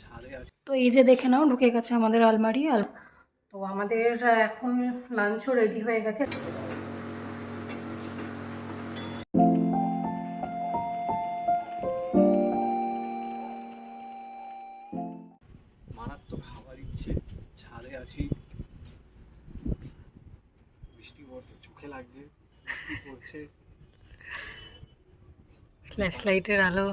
ছাদে আছে। তো এই যে দেখে নাও ঢুকে গেছে আমাদের আলমারি আল তো আমাদের এখন লাঞ্চও রেডি হয়ে গেছে। মারাত্মক হাওয়া দিচ্ছে ছাদে আছি। বৃষ্টি পড়ছে চোখে লাগছে বৃষ্টি পড়ছে। ফ্ল্যাশ লাইটের আলো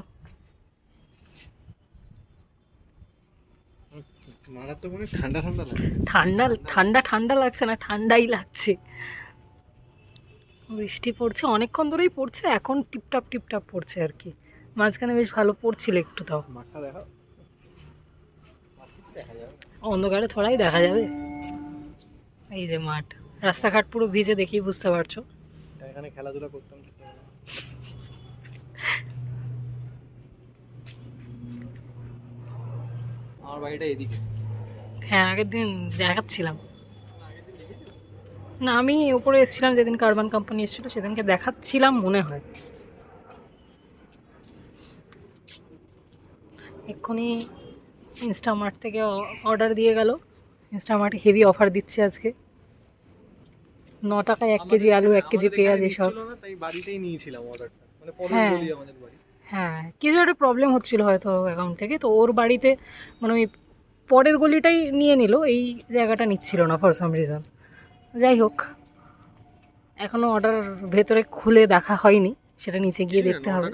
মারাত্মক মানে ঠান্ডা ঠান্ডা ঠান্ডা ঠান্ডা ঠান্ডা লাগছে না ঠান্ডাই লাগছে। বৃষ্টি পড়ছে অনেকক্ষণ ধরেই পড়ছে এখন টিপটাপ টিপটাপ পড়ছে আর কি। মাঝখানে বেশ ভালো পড়ছিল একটু তাও। অন্ধকারে থোড়াই দেখা যাবে। এই যে মাঠ রাস্তাঘাট পুরো ভিজে দেখেই বুঝতে পারছ। এখানে খেলাধুলা করতাম আমার বাড়িটা এদিকে। হ্যাঁ আগের দিন দেখাচ্ছিলাম। না আমি ওপরে এসেছিলাম যেদিন কার্বান কোম্পানি এসেছিল সেদিনকে দেখাচ্ছিলাম মনে হয়। এক্ষুনি ইনস্টামার্ট থেকে অর্ডার দিয়ে গেল। ইনস্টামার্ট হেভি অফার দিচ্ছে আজকে। ন টাকায় এক কেজি আলু এক কেজি পেঁয়াজ এসব। মানে হ্যাঁ। হ্যাঁ কিছু একটা প্রবলেম হচ্ছিল হয়তো অ্যাকাউন্ট থেকে। তো ওর বাড়িতে মানে ওই পরের গলিটাই নিয়ে নিল এই জায়গাটা নিচ্ছিল না ফর সাম রিজন যাই হোক এখনও অর্ডার ভেতরে খুলে দেখা হয়নি সেটা নিচে গিয়ে দেখতে হবে।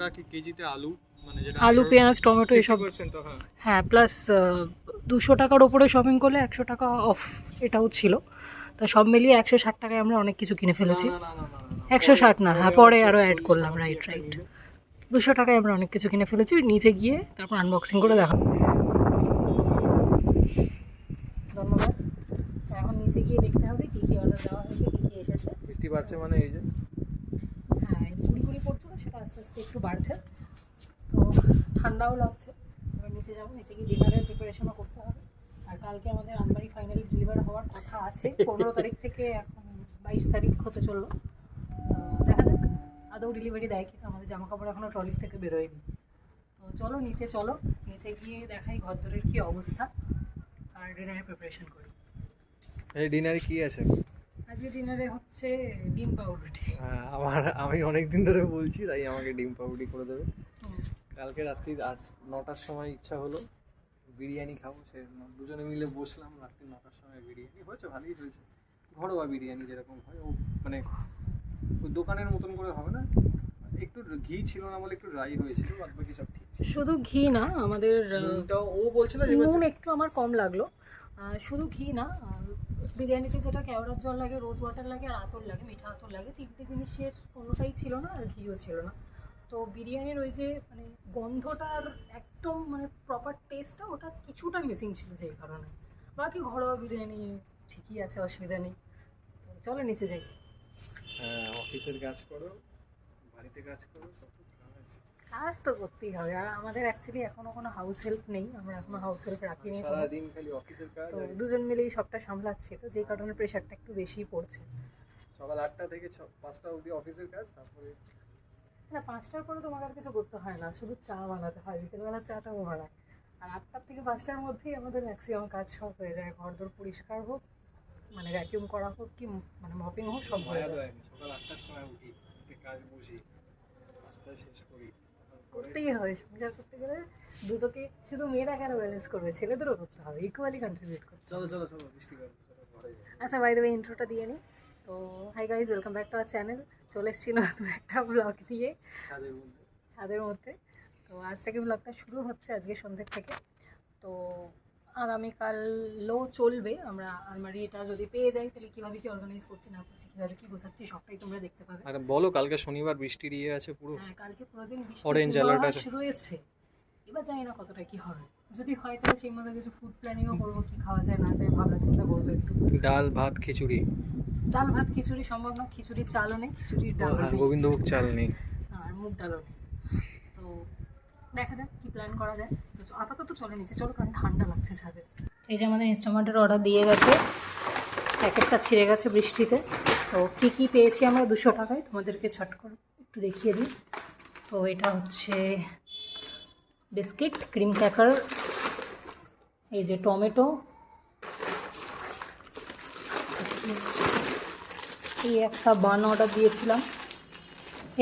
আলু মানে আলু পেঁয়াজ টমেটো এসব। হ্যাঁ। হ্যাঁ প্লাস দুশো টাকার ওপরে শপিং করলে একশো টাকা অফ এটাও ছিল। তো সব মিলিয়ে একশো ষাট টাকায় আমরা অনেক কিছু কিনে ফেলেছি। একশো ষাট না হ্যাঁ পরে আরও অ্যাড করলাম রাইট রাইট দুশো টাকায় আমরা অনেক কিছু কিনে ফেলেছি নিচে গিয়ে তারপর আনবক্সিং করে দেখা ধন্যবাদ। এখন নিচে গিয়ে দেখতে হবে কী কী অর্ডার দেওয়া হয়েছে কী কী এসেছে। বৃষ্টি বাড়ছে মানে এই যে? হ্যাঁ কুড়ি কুড়ি পড়ছিল সেটা আস্তে আস্তে একটু বাড়ছে। তো ঠান্ডাও লাগছে। এবার নিচে যাব নিচে গিয়ে ডিনারের প্রিপারেশনও করতে হবে। আর কালকে আমাদের আলমারি ফাইনালি ডেলিভার হওয়ার কথা আছে। পনেরো তারিখ থেকে এখন বাইশ তারিখ হতে চলল। দেখা যাক আদৌ ডেলিভারি দেয় কিনা। আমাদের জামা কাপড় এখনও ট্রলির থেকে বেরোয়নি। তো চলো নিচে চলো। নিচে গিয়ে দেখাই ঘরদরের কী অবস্থা। আর ডিনারের প্রিপারেশন করি। এই ডিনারে কি আছে? আজকে ডিনারে হচ্ছে ডিম পাউরুটি। হ্যাঁ, আমার আমি অনেক দিন ধরে বলছি তাই আমাকে ডিম পাউরুটি করে দেবে। কালকে রাত্রি নটার সময় ইচ্ছা হলো বিরিয়ানি খাব সে দুজনে মিলে বসলাম রাত্রি নটার সময় বিরিয়ানি। হয়েছে ভালোই হয়েছে। ঘরোয়া বিরিয়ানি যেরকম হয় ও মানে ওই দোকানের মতন করে হবে না? একটু ঘি ছিল না বলে একটু ড্রাই হয়েছিল বাকি সব ঠিক ছিল। শুধু ঘি না আমাদের ও বলছিল যে নুন একটু আমার কম লাগল। শুধু ঘি না বিরিয়ানিতে যেটা কেওড়ার জল লাগে রোজ ওয়াটার লাগে আর আতর লাগে মিঠা আতর লাগে তিনটে জিনিসের কোনোটাই ছিল না আর ঘিও ছিল না। তো বিরিয়ানির ওই যে মানে গন্ধটার একদম মানে প্রপার টেস্টটা ওটা কিছুটা মিসিং ছিল যেই কারণে। বাকি ঘরোয়া বিরিয়ানি ঠিকই আছে অসুবিধা নেই। চলো নিচে যাই। হ্যাঁ অফিসের কাজ করো। বাড়িতে কাজ করো তো কাজ। তো করতেই হবে। আর আমাদের অ্যাকচুয়ালি এখনও কোনো হাউস হেল্প নেই। আমরা এখনও হাউস হেল্প রাখিনি। সারাদিন খালি অফিসের কাজ তো দুজন মিলেই সবটা সামলাচ্ছি। তো যেই কারণে প্রেশারটা একটু বেশিই পড়ছে। সকাল আটটা থেকে পাঁচটা অবধি অফিসের কাজ তারপরে না পাঁচটার পরে তোমাকে আর কিছু করতে হয় না। শুধু চা বানাতে হয়। বিকেলবেলা চাটাও বানায়। আর আটটার থেকে পাঁচটার মধ্যেই আমাদের ম্যাক্সিমাম কাজ সব হয়ে যায়। ঘর দোর পরিষ্কার হোক মানে ভ্যাকিউম করা হোক কি মানে মপিং হোক সব হয়ে যায়। সকাল আটটার সময় উঠে। কাজ বসি পাঁচটায় শেষ করি। করতেই হবে। সংসার করতে গেলে দুটোকে শুধু মেয়েরা কেন ব্যালেন্স করবে? ছেলেদেরও করতে হবে। ইকুয়ালি কন্ট্রিবিউট করতে চলো চলো চলো বৃষ্টি আচ্ছা বাই দ্য ইন্ট্রোটা দিয়ে নিই তো hi guys welcome back to our channel চলে এসেছি নতুন একটা ব্লগ নিয়ে। ছাদের মধ্যে। তো আজ থেকে ব্লগটা শুরু হচ্ছে আজকে সন্ধ্যের থেকে। তো আগামীকালও চলবে আমরা আলমারি এটা যদি পেয়ে যাই তাহলে কীভাবে কি অর্গানাইজ করছি না করছি কীভাবে কি গোছাচ্ছি সবটাই তোমরা দেখতে পাবে। আর বলো কালকে শনিবার বৃষ্টির ইয়ে আছে পুরো। হ্যাঁ কালকে পুরো দিন Orange alert আছে। শুরু হয়েছে এবার জানি না কতটা কি হবে। যদি হয় তাহলে সেই মতো কিছু ফুড প্ল্যানিংও করব কি খাওয়া যায় না যায় ভাবনা চিন্তা করব একটু। ডাল ভাত খিচুড়ি। ডাল ভাত খিচুড়ি সম্ভব না খিচুড়ির চালও নেই খিচুড়ির ডাল হ্যাঁ, গোবিন্দভোগ চাল নেই। আর মুগ ডালও নেই। দেখা যাক কী প্ল্যান করা যায়। তো আপাতত চলে নিচে, চলো কারণ ঠান্ডা লাগছে ছাদে। এই যে আমাদের ইনস্টামার্টের অর্ডার দিয়ে গেছে, প্যাকেটটা ছিঁড়ে গেছে বৃষ্টিতে। তো কী কী পেয়েছি আমরা? দুশো টাকায়, তোমাদেরকে ছট করে একটু দেখিয়ে দিই। তো এটা হচ্ছে বিস্কিট, ক্রিম ক্যাকার এই যে টমেটো। এই একটা বান অর্ডার দিয়েছিলাম।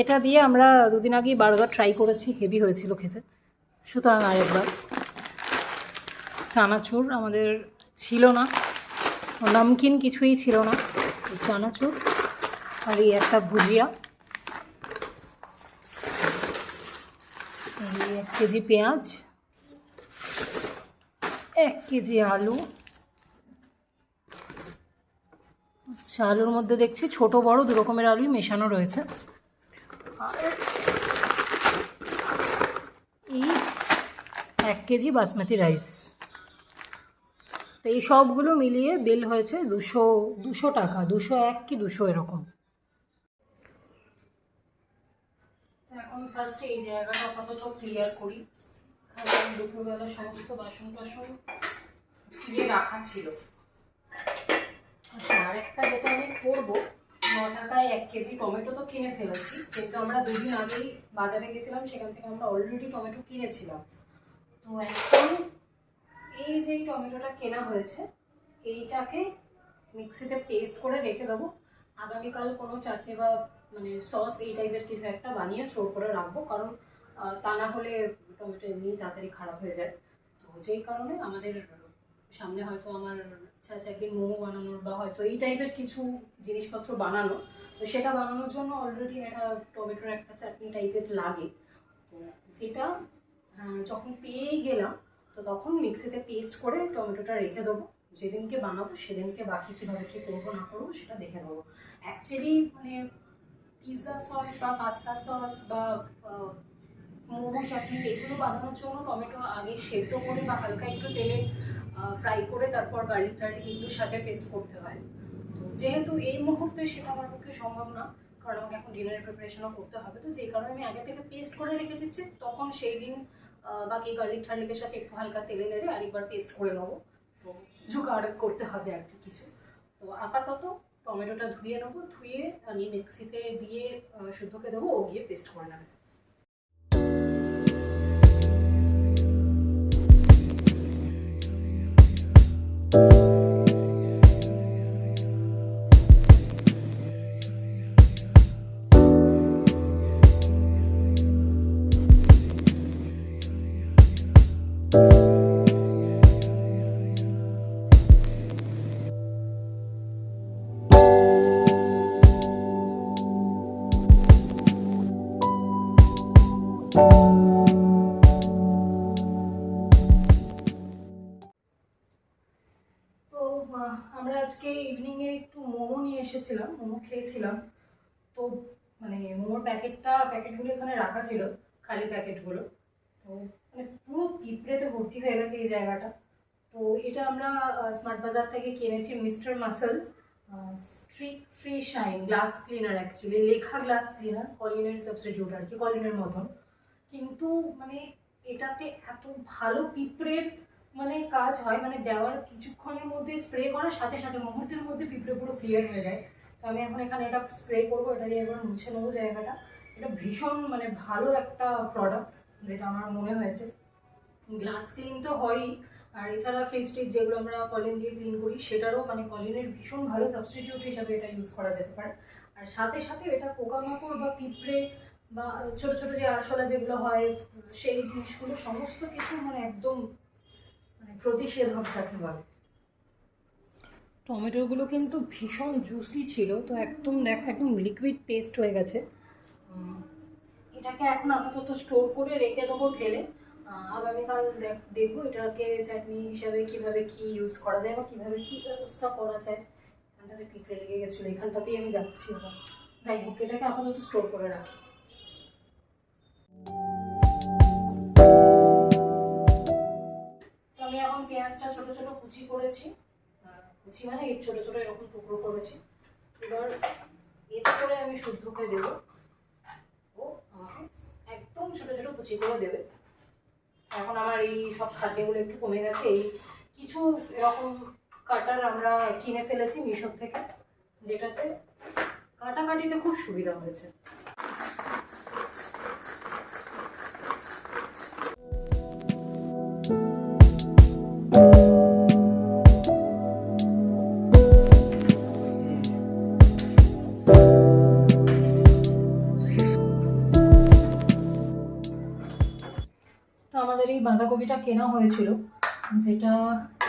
এটা দিয়ে আমরা দুদিন আগেই বার্গার ট্রাই করেছি হেভি হয়েছিল খেতে। সুতরাং আরেকবার চানাচুর আমাদের ছিল না। নমকিন কিছুই ছিল না। চানাচুর আর এই একটা ভুজিয়া। এক কেজি পেঁয়াজ। এক কেজি আলু। আচ্ছা আলুর মধ্যে দেখছি ছোট বড় দু রকমের আলুই মেশানো রয়েছে। এই এক কেজি বাসমতি রাইস। তো এই সবগুলো মিলিয়ে বিল হয়েছে দুশো দুশো টাকা, দুশো এক কি দুশো এরকম। এখন ফার্স্টে এই জায়গাটা আপাতত ক্লিয়ার করি। কারণ দুপুরবেলা সমস্ত বাসন টাসন ধুয়ে রাখা ছিল। আচ্ছা আরেকটা যেটা আমি করব ন টাকায় এক কেজি টমেটো তো কিনে ফেলেছি। কিন্তু আমরা দুদিন আগেই বাজারে গেছিলাম, সেখান থেকে আমরা অলরেডি টমেটো কিনেছিলাম। তো এখন এই যে টমেটোটা কেনা হয়েছে, এইটাকে মিক্সিতে পেস্ট করে রেখে দেবো। আগামীকাল কোনো চাটনি বা মানে সস এই টাইপের কিছু একটা বানিয়ে স্টোর করে রাখব, কারণ তা না হলে টমেটো এমনি তাড়াতাড়ি খারাপ হয়ে যায়। তো যেই কারণে আমাদের সামনে হয়তো আমার ইচ্ছা আছে একদিন মোমো বানানোর বা হয়তো এই টাইপের কিছু জিনিসপত্র বানানো, তো সেটা বানানোর জন্য অলরেডি একটা টমেটোর একটা চাটনি টাইপের লাগে। তো যেটা যখন পেয়েই গেলাম, তো তখন মিক্সিতে পেস্ট করে টমেটোটা রেখে দেবো। যেদিনকে বানাবো, সেদিনকে বাকি কীভাবে কী করব, না করব, সেটা দেখে নেব। অ্যাকচুয়ালি মানে পিৎজা সস বা পাস্তা সস বা মোমো চাটনি এগুলো বানানোর জন্য টমেটো আগে সেদ্ধ করে বা হালকা একটু তেলে ফ্রাই করে তারপর গার্লিক টার্লিক এগুলোর সাথে পেস্ট করতে হয়। যেহেতু এই মুহূর্তে সেটা আমার পক্ষে সম্ভব না, কারণ আমাকে এখন ডিনারের প্রিপারেশনও করতে হবে। তো যে কারণে আমি আগে থেকে পেস্ট করে রেখে দিচ্ছি, তখন সেই দিন বাকি গার্লিক টার্লিকের সাথে একটু হালকা তেলে নেড়ে আরেকবার পেস্ট করে নেব। তো জোগাড় করতে হবে আর কি কিছু। তো আপাতত টমেটোটা ধুয়ে নেব, ধুয়ে আমি মিক্সিতে দিয়ে শুদ্ধকে দেবো, ও গিয়ে পেস্ট করে নেবে। তো আজকে ইভিনিংয়ে একটু মোমো নিয়ে এসেছিলাম, মোমো খেয়েছিলাম। তো মানে মোমোর প্যাকেটটা, প্যাকেটগুলো এখানে রাখা ছিল, খালি প্যাকেটগুলো। তো মানে পুরো পিঁপড়েতে ভর্তি হয়ে গেছে এই জায়গাটা। তো এটা আমরা স্মার্ট বাজার থেকে কিনেছি Mr Muscle streak free shine glass cleaner actually লেখা গ্লাস ক্লিনার কলিনের সাবস্টিটিউট আর কি কলিনের মতন। কিন্তু মানে এটাতে এত ভালো পিঁপড়ের মানে কাজ হয় মানে দেওয়ার কিছুক্ষণের মধ্যে স্প্রে করার সাথে সাথে মুহূর্তের মধ্যে পিঁপড়ে পুরো ক্লিয়ার হয়ে যায়। তো আমি এখন এখানে এটা স্প্রে করব, এটা দিয়ে একবার মুছে নেব জায়গাটা। এটা ভীষণ মানে ভালো একটা প্রোডাক্ট যেটা আমার মনে হয়েছে। গ্লাস ক্লিন তো হয়ই, আর এছাড়া ফ্রিজ ট্রিজ যেগুলো আমরা কলিন দিয়ে ক্লিন করি, সেটারও মানে কলিনের ভীষণ ভালো সাবস্টিটিউট হিসাবে এটা ইউজ করা যেতে পারে। আর সাথে সাথে এটা পোকামাকড় বা পিঁপড়ে বা ছোট ছোট যে আরশোলা যেগুলো হয়, সেই জিনিসগুলো সমস্ত কিছু মানে একদম প্রতিষেধক যাকে বলে। টমেটোগুলো কিন্তু ভীষণ জুসি ছিল তো একদম দেখো একদম লিকুইড পেস্ট হয়ে গেছে। এটাকে এখন আপাতত স্টোর করে রেখে দেবো ঢেলে আগামীকাল দেখ- দেখব এটাকে চাটনি হিসাবে কীভাবে কি ইউজ করা যায় বা কীভাবে কি ব্যবস্থা করা যায়। এখানটাতে পিঁপড়ে লেগে গেছিল এখানটাতেই আমি যাচ্ছি এবার। যাই হোক এটাকে আপাতত স্টোর করে রাখি। এখন পেঁয়াজটা ছোট ছোট কুচি করেছি। কুচি মানে এই ছোট ছোট এরকম টুকরো করেছি। এবার এতে করে আমি শুদ্ধকে দেব। ও, আমাকে একদম ছোট ছোট কুচি করে দেবে। এখন আমার এই সব খাদ্যগুলো একটু কমে গেছে। এই কিছু এরকম কাটার আমরা কিনে ফেলেছি মিশর থেকে, যেটাতে কাটাকাটিতে খুব সুবিধা হয়েছে। বাঁধাকপিটা কেনা হয়েছিল, যেটা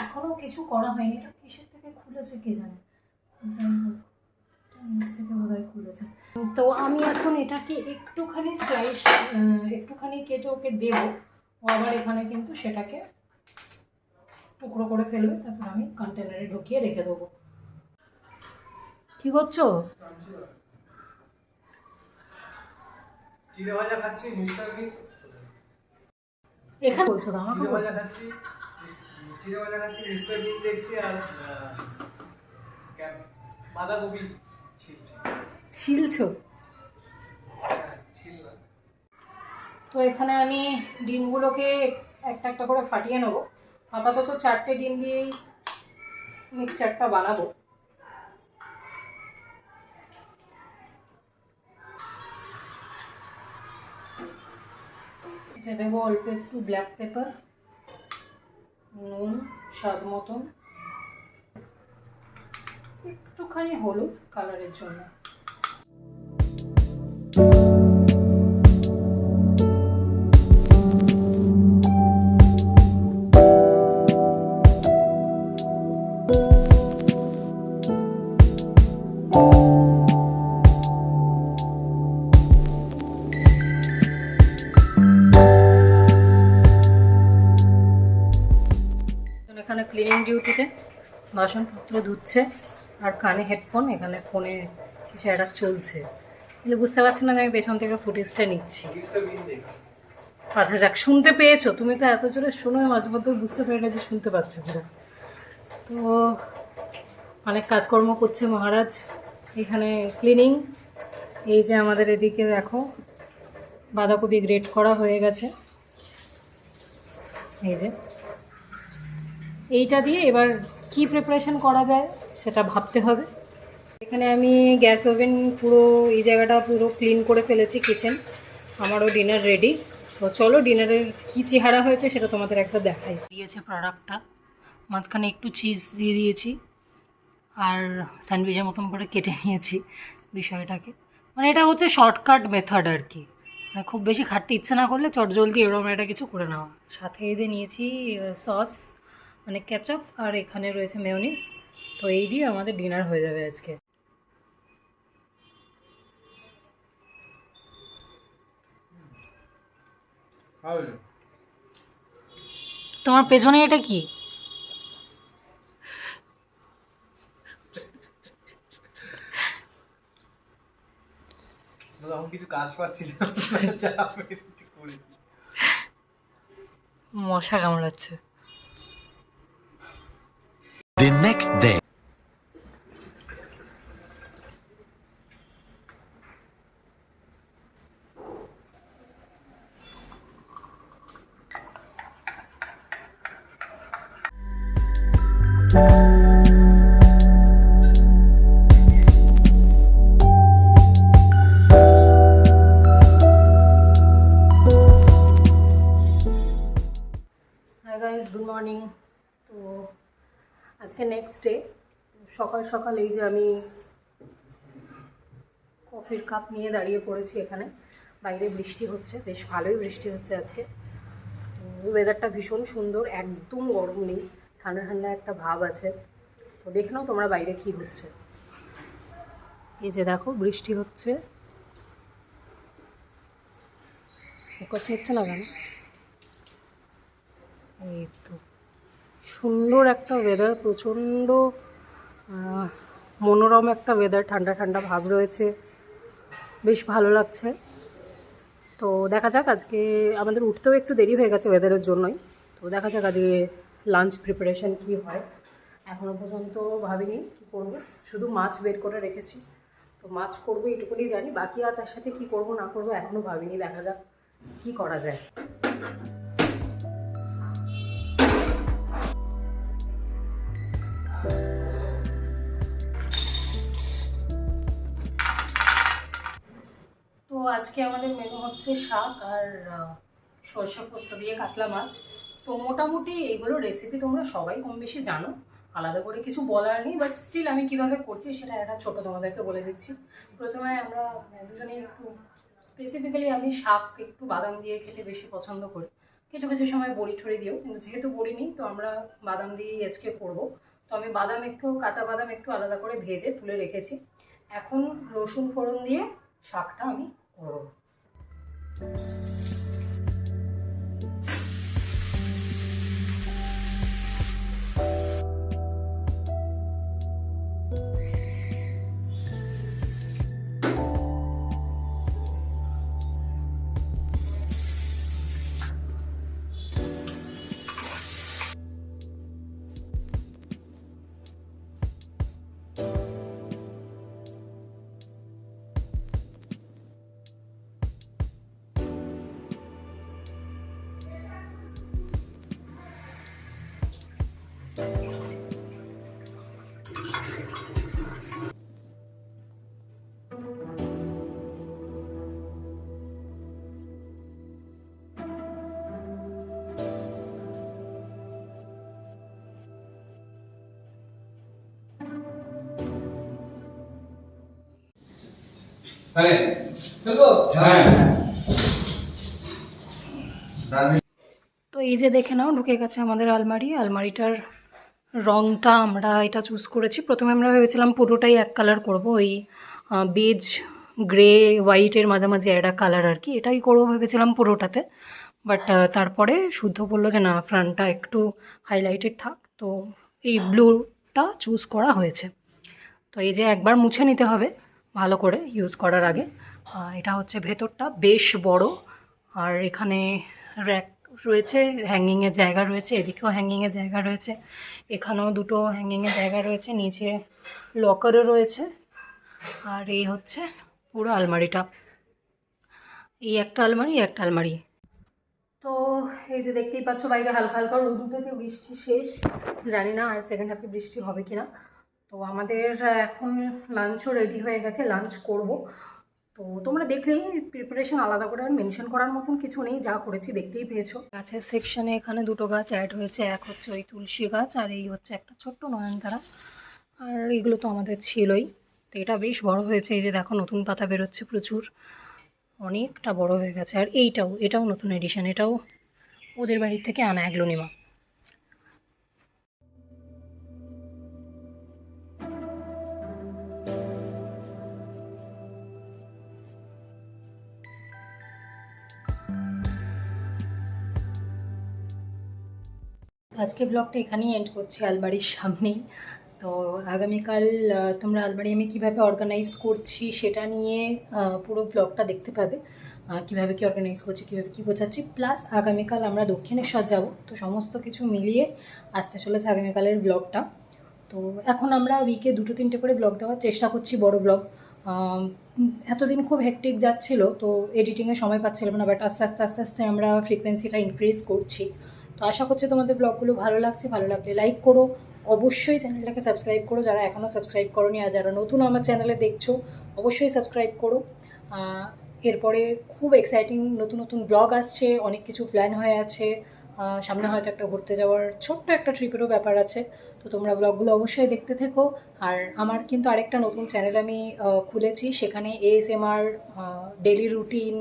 এখনও কিছু করা হয়নি, এটা কিসের থেকে খুলেছে কে জানে? থেকে খুলেছে। তো আমি এখন এটাকে একটুখানি স্লাইস একটুখানি কেটে ওকে দেবো। আবার এখানে কিন্তু সেটাকে টুকরো করে ফেলবে, তারপর আমি কন্টেনারে ঢুকিয়ে রেখে দেবো। কি করছ? চিড়ে ভাজা খাচ্ছি মিস্টার এখানে বলছো তো আমাকে বলছো। চিড়ে মিস্টার বিন দেখছি আর বাঁধাকপি ছিলছি ছিলছো? হ্যাঁ, তো এখানে আমি ডিমগুলোকে একটা একটা করে ফাটিয়ে নেব। আপাতত চারটে ডিম দিয়েই মিক্সচারটা বানাবো। এতে দেবো অল্প একটু ব্ল্যাক পেপার নুন স্বাদ মতন একটুখানি হলুদ কালারের জন্য। এখানে ক্লিনিং ডিউটিতে বাসনপত্র ধুচ্ছে আর কানে হেডফোন এখানে ফোনে কিছু একটা চলছে। কিন্তু বুঝতে পারছি না আমি পেছন থেকে ফুটেজটা নিচ্ছি। আচ্ছা যাক, শুনতে পেয়েছ। তুমি তো এত জোরে শোনো মাঝে মধ্যে বুঝতে পেরে যে শুনতে পাচ্ছ পুরো তো অনেক কাজকর্ম করছে মহারাজ। এখানে ক্লিনিং এই যে আমাদের এদিকে দেখো, বাঁধাকপি গ্রেট করা হয়ে গেছে। এই যে। এইটা দিয়ে এবার কি প্রিপারেশন করা যায় সেটা ভাবতে হবে। এখানে আমি গ্যাস ওভেন পুরো এই জায়গাটা পুরো ক্লিন করে ফেলেছি কিচেন আমারও ডিনার রেডি তো চলো ডিনারের কী চেহারা হয়েছে সেটা তোমাদের একটা দেখাই। দিয়েছে প্রোডাক্টটা মাঝখানে একটু চিজ দিয়ে দিয়েছি। আর স্যান্ডউইচের মতন করে কেটে নিয়েছি বিষয়টাকে। মানে এটা হচ্ছে শর্টকাট মেথড আর কি মানে খুব বেশি খাটতে ইচ্ছে না করলে চটজলদি এরকম একটা কিছু করে নেওয়া সাথে যে নিয়েছি সস মানে ক্যাচআপ আর এখানে রয়েছে মেয়নিস তো এই দিয়ে আমাদের ডিনার হয়ে যাবে আজকে। তোমার পেছনে এটা কি? কিছু কাজ পাচ্ছিলাম মশা কামড়াচ্ছে। গুড মর্নিং তো আজকে নেক্সট ডে সকাল সকাল এই যে আমি কফির কাপ নিয়ে দাঁড়িয়ে পড়েছি এখানে। বাইরে বৃষ্টি হচ্ছে, বেশ ভালোই বৃষ্টি হচ্ছে আজকে। ওয়েদারটা ভীষণ সুন্দর, একদম গরম নেই। ঠান্ডা ঠান্ডা একটা ভাব আছে। তো দেখে নাও তোমরা বাইরে কী হচ্ছে। এই যে দেখো, বৃষ্টি হচ্ছে। হচ্ছে না কেন এই তো, সুন্দর একটা ওয়েদার প্রচণ্ড মনোরম একটা ওয়েদার ঠান্ডা ঠান্ডা ভাব রয়েছে। বেশ ভালো লাগছে। তো দেখা যাক আজকে আমাদের উঠতেও একটু দেরি হয়ে গেছে ওয়েদারের জন্যই। তো দেখা যাক আজকে লাঞ্চ প্রিপারেশন কী হয় এখনও পর্যন্ত ভাবিনি কী করব। শুধু মাছ বের করে রেখেছি। তো মাছ করব এটুকুনি জানি, বাকি আর তার সাথে কী করব না করব এখনও ভাবিনি। দেখা যাক কী করা যায়। তো আজকে আমাদের মেনু হচ্ছে শাক আর সরষে পোস্ত দিয়ে কাতলা মাছ। তো মোটামুটি এগুলো রেসিপি তোমরা সবাই কম বেশি জানো। আলাদা করে কিছু বলার নেই বাট স্টিল আমি কীভাবে করছি সেটা একটা ছোট তোমাদেরকে বলে দিচ্ছি। প্রথমে আমরা দুজনেই একটু স্পেসিফিক্যালি আমি শাক, একটু বাদাম দিয়ে খেতে বেশি পছন্দ করি। কিছু কিছু সময় বড়ি ঠড়ি দিও, কিন্তু যেহেতু বড়ি নেই, তো আমরা বাদাম দিয়েই আজকে করব। তো আমি বাদাম একটু, কাঁচা বাদাম একটু আলাদা করে ভেজে তুলে রেখেছি। এখন রসুন ফোড়ন দিয়ে শাকটা আমি করব। হ্যাঁ চলবো হ্যাঁ তো এই যে দেখে নাও ঢুকে গেছে আমাদের আলমারি আলমারিটার রংটা আমরা এটা চুজ করেছি। প্রথমে আমরা ভেবেছিলাম পুরোটাই এক কালার করব, ওই বেজ গ্রে হোয়াইটের মাঝামাঝি একটা কালার আর কি। এটাই করব ভেবেছিলাম পুরোটাতে। বাট তারপরে শুদ্ধ বলল যে না ফ্রন্টটা একটু হাইলাইটেড থাক। তো এই ব্লুটা চুজ করা হয়েছে। তো এই যে একবার মুছে নিতে হবে ভালো করে ইউজ করার আগে। এটা হচ্ছে ভেতরটা বেশ বড়। আর এখানে র্যাক রয়েছে হ্যাঙ্গিংয়ের জায়গা রয়েছে, এদিকেও হ্যাঙ্গিংয়ের জায়গা রয়েছে, এখানেও দুটো হ্যাঙ্গিংয়ের জায়গা রয়েছে, নিচে লকারও রয়েছে, আর এই হচ্ছে পুরো আলমারিটা। এই একটা আলমারি একটা আলমারি। তো এই যে দেখতেই পাচ্ছ বাইরে হালকা হালকা রোদ উঠেছে, বৃষ্টি শেষ। জানি না আর সেকেন্ড হাফে বৃষ্টি হবে কি না তো আমাদের এখন লাঞ্চও রেডি হয়ে গেছে লাঞ্চ করব। তো তোমরা দেখলেই প্রিপারেশন আলাদা করে আর মেনশন করার মতন কিছু নেই, যা করেছি দেখতেই পেয়েছ। গাছের সেকশনে এখানে দুটো গাছ অ্যাড হয়েছে, এক হচ্ছে ওই তুলসী গাছ আর এই হচ্ছে একটা ছোট্ট নয়নতারা। আর এগুলো তো আমাদের ছিলই। তো এটা বেশ বড় হয়েছে, এই যে দেখো নতুন পাতা বেরোচ্ছে প্রচুর। অনেকটা বড় হয়ে গেছে। আর এইটাও, এটাও নতুন এডিশন এটাও ওদের বাড়ির থেকে আনা অ্যাগ্লোনিমা আজকে ব্লগটা এখানেই এন্ড করছি আলমারির সামনেই। তো আগামীকাল তোমরা আলমারি আমি কীভাবে অর্গানাইজ করছি সেটা নিয়ে পুরো ব্লগটা দেখতে পাবে। কীভাবে কী অর্গানাইজ করছি, কীভাবে কী বোঝাচ্ছি প্লাস আগামীকাল আমরা দক্ষিণেশ্বর যাব। তো সমস্ত কিছু মিলিয়ে আসতে চলেছে আগামীকালের ব্লগটা তো এখন আমরা উইকে দুটো তিনটে করে ব্লগ দেওয়ার চেষ্টা করছি, বড় ব্লগ এতদিন খুব হেকটিক যাচ্ছিল, তো এডিটিংয়ে সময় পাচ্ছিলাম না বাট আস্তে আস্তে আস্তে আস্তে আমরা ফ্রিকোয়েন্সিটা ইনক্রিজ করছি। তো আশা করছি তোমাদের ব্লগগুলো ভালো লাগছে, ভালো লাগলে লাইক করো। অবশ্যই চ্যানেলটাকে সাবস্ক্রাইব করো, যারা এখনও সাবস্ক্রাইব করোনি আর যারা নতুন আমার চ্যানেলে দেখছ, অবশ্যই সাবস্ক্রাইব করো। এরপরে খুব এক্সাইটিং নতুন নতুন ব্লগ আসছে, অনেক কিছু প্ল্যান হয়ে আছে। সামনে হয়তো একটা ঘুরতে যাওয়ার ছোট্ট একটা ট্রিপেরও ব্যাপার আছে। তো তোমরা ব্লগগুলো অবশ্যই দেখতে থেকো। আর আমার কিন্তু আরেকটা নতুন চ্যানেল আমি খুলেছি, সেখানে ASMR daily routine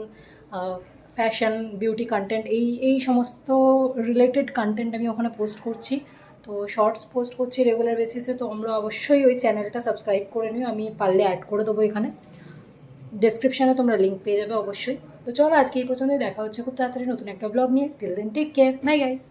fashion beauty content এই এই সমস্ত রিলেটেড কন্টেন্ট আমি ওখানে পোস্ট করছি। তো শর্টস পোস্ট করছি রেগুলার বেসিসে তো আমরা অবশ্যই ওই চ্যানেলটা সাবস্ক্রাইব করে নিও। আমি পারলে অ্যাড করে দেবো এখানে। ডেসক্রিপশানে তোমরা লিঙ্ক পেয়ে যাবে অবশ্যই। তো চলো আজকে এই পর্যন্তই। দেখা হচ্ছে খুব তাড়াতাড়ি নতুন একটা ব্লগ নিয়ে। Till then take care bye guys